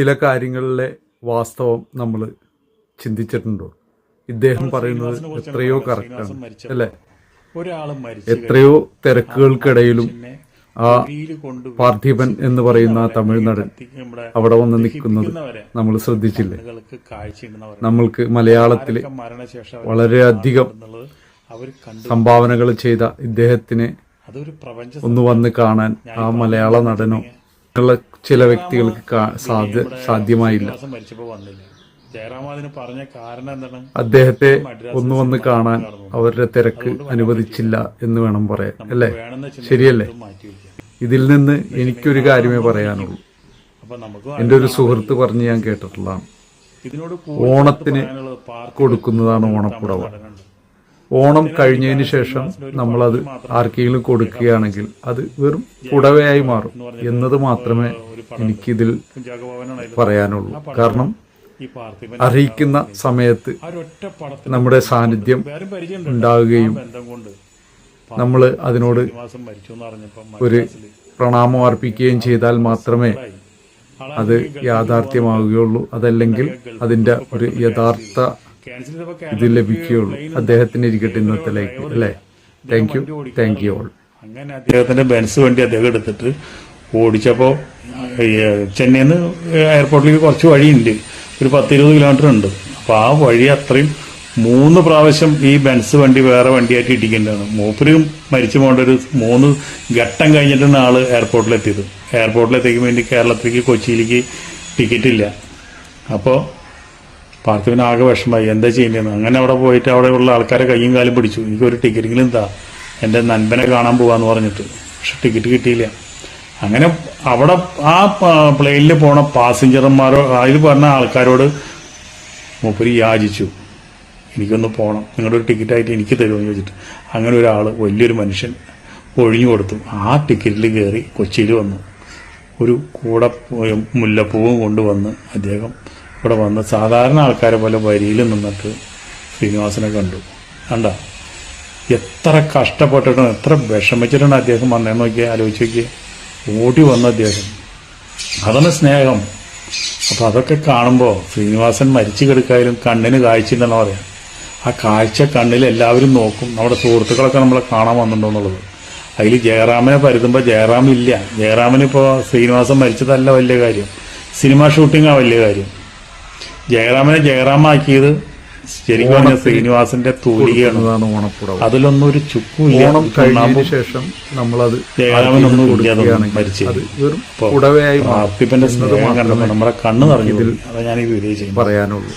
ചില കാര്യങ്ങളിലെ വാസ്തവം നമ്മൾ ചിന്തിച്ചിട്ടുണ്ടോ? ഇദ്ദേഹം പറയുന്നത് എത്രയോ കറക്റ്റാണ് അല്ലേ? എത്രയോ തിരക്കുകൾക്കിടയിലും ആ പാർത്ഥിപൻ എന്ന് പറയുന്ന ആ തമിഴ് നടൻ അവിടെ വന്ന് നിൽക്കുന്നത് നമ്മൾ ശ്രദ്ധിച്ചില്ലേ? നമ്മൾക്ക് അവർ വളരെയധികം സംഭാവനകൾ ചെയ്ത ഇദ്ദേഹത്തിനെ ഒന്ന് വന്ന് കാണാൻ ആ മലയാള നടനോ ഉള്ള ചില വ്യക്തികൾക്ക് സാധ്യ സാധ്യമായില്ല. അദ്ദേഹത്തെ ഒന്ന് വന്ന് കാണാൻ അവരുടെ തിരക്ക് അനുവദിച്ചില്ല എന്ന് വേണം പറയാൻ. അല്ലേ? ശരിയല്ലേ? ഇതിൽ നിന്ന് എനിക്കൊരു കാര്യമേ പറയാനുള്ളൂ. എന്റെ ഒരു സുഹൃത്ത് പറഞ്ഞ് ഞാൻ കേട്ടിട്ടുള്ളതാണ്. ഓണത്തിന് കൊടുക്കുന്നതാണ് ഓണപ്പുടവ. ഓണം കഴിഞ്ഞതിന് ശേഷം നമ്മളത് ആർക്കെങ്കിലും കൊടുക്കുകയാണെങ്കിൽ അത് വെറും പുടവയായി മാറും എന്നത് മാത്രമേ എനിക്കിതിൽ പറയാനുള്ളൂ. കാരണം അറിയിക്കുന്ന സമയത്ത് നമ്മുടെ സാന്നിധ്യം ഉണ്ടാവുകയും നമ്മൾ അതിനോട് ഒരു പ്രണാമം അർപ്പിക്കുകയും ചെയ്താൽ മാത്രമേ അത് യാഥാർത്ഥ്യമാവുകയുള്ളൂ. അതല്ലെങ്കിൽ അതിന്റെ ഒരു യഥാർത്ഥ ഇത് ലഭിക്കുകയുള്ളൂ. അദ്ദേഹത്തിന് ഇരിക്കട്ടെ ഇന്നത്തെ ലൈക്ക് അല്ലേ? Thank you thank you all അങ്ങനെ അദ്ദേഹത്തിന്റെ ബെൻസ് വണ്ടി അദ്ദേഹം എടുത്തിട്ട് ഓടിച്ചപ്പോ ഈ, ചെന്നൈയിൽ നിന്ന് എയർപോർട്ടിലേക്ക് കുറച്ച് വഴിയുണ്ട്. ഒരു പത്ത് ഇരുപത് കിലോമീറ്റർ ഉണ്ട്. അപ്പൊ ആ വഴി അത്രയും മൂന്ന് പ്രാവശ്യം ഈ ബെൻസ് വണ്ടി വേറെ വണ്ടിയായിട്ട് ഇടിക്കേണ്ടതാണ്. മൂപ്പര് മരിച്ചു പോകേണ്ട ഒരു മൂന്ന് ഘട്ടം കഴിഞ്ഞിട്ടാണ് ആൾ എയർപോർട്ടിലെത്തിയത് എയർപോർട്ടിലെത്തിക്കാൻ വേണ്ടി കേരളത്തിലേക്ക് കൊച്ചിയിലേക്ക് ടിക്കറ്റ് ഇല്ല. അപ്പോൾ പാർത്ഥിവിന് ആകെ വിഷമമായി. എന്താ ചെയ്യുന്നതെന്ന്? അങ്ങനെ അവിടെ പോയിട്ട് അവിടെയുള്ള ആൾക്കാരെ കയ്യും കാലും പിടിച്ചു. എനിക്കൊരു ടിക്കറ്റെങ്കിലും എന്താ എന്റെ നൻപനെ കാണാൻ പോവാന്ന് പറഞ്ഞിട്ട്. പക്ഷെ ടിക്കറ്റ് കിട്ടിയില്ല. അങ്ങനെ അവിടെ ആ പ്ലെയിനിൽ പോണ പാസഞ്ചർമാരോ അതിൽ പറഞ്ഞ ആൾക്കാരോട് മൂപ്പര് യാചിച്ചു. എനിക്കൊന്ന് പോകണം നിങ്ങളുടെ ഒരു ടിക്കറ്റായിട്ട് എനിക്ക് തരുമെന്ന് ചോദിച്ചിട്ട്. അങ്ങനെ ഒരാൾ വലിയൊരു മനുഷ്യൻ ഒഴിഞ്ഞു കൊടുത്തു. ആ ടിക്കറ്റിൽ കയറി കൊച്ചിയിൽ വന്നു. ഒരു കൂടെ മുല്ലപ്പൂവും കൊണ്ടുവന്ന് അദ്ദേഹം ഇവിടെ വന്ന് സാധാരണ ആൾക്കാരെ പോലെ വരിയിൽ നിന്നിട്ട് ശ്രീനിവാസനെ കണ്ടു. കണ്ട? എത്ര കഷ്ടപ്പെട്ടിട്ടാണ് എത്ര വിഷമിച്ചിട്ടാണ് അദ്ദേഹം വന്നേ നോക്കിയാൽ ആലോചിച്ച് നോക്കിയ. ഓടി വന്ന അദ്ദേഹം. അതാണ് സ്നേഹം. അപ്പോൾ അതൊക്കെ കാണുമ്പോൾ ശ്രീനിവാസൻ മരിച്ചു കിടക്കായാലും കണ്ണിന് കാഴ്ചയില്ലെന്ന് പറയാം. ആ കാഴ്ച കണ്ണിൽ എല്ലാവരും നോക്കും. നമ്മുടെ സുഹൃത്തുക്കളൊക്കെ നമ്മളെ കാണാൻ വന്നിട്ടുണ്ടോ എന്നുള്ളത്. അതിൽ ജയറാമിനെ പരുതുമ്പോൾ ജയറാം ഇല്ല ജയറാമിനിപ്പോൾ ശ്രീനിവാസൻ മരിച്ചതല്ല വലിയ കാര്യം. സിനിമ ഷൂട്ടിങ്ങാണ് വലിയ കാര്യം. ജയറാമിനെ ജയറാമാക്കിയത് ശരിക്കും പറഞ്ഞ ശ്രീനിവാസന്റെ തൂലികയാണ് ഓണപ്പുടവ അതിലൊന്നും ഒരു ചുക്കും ഓണം കഴിഞ്ഞതിന് ശേഷം നമ്മളത് ജയറാമിനൊന്നും ഇല്ല അതൊന്നും കൊടുക്കുകയാണെങ്കിൽ മരിച്ചു അത് വെറും പുടവയായി സ്നേഹം കണ്ടപ്പോൾ നമ്മുടെ കണ്ണ് നിറഞ്ഞു പോയി. അതാ ഞാൻ ഈ വീഡിയോ ചെയ്യുന്നത്. പറയാനുള്ളൂ.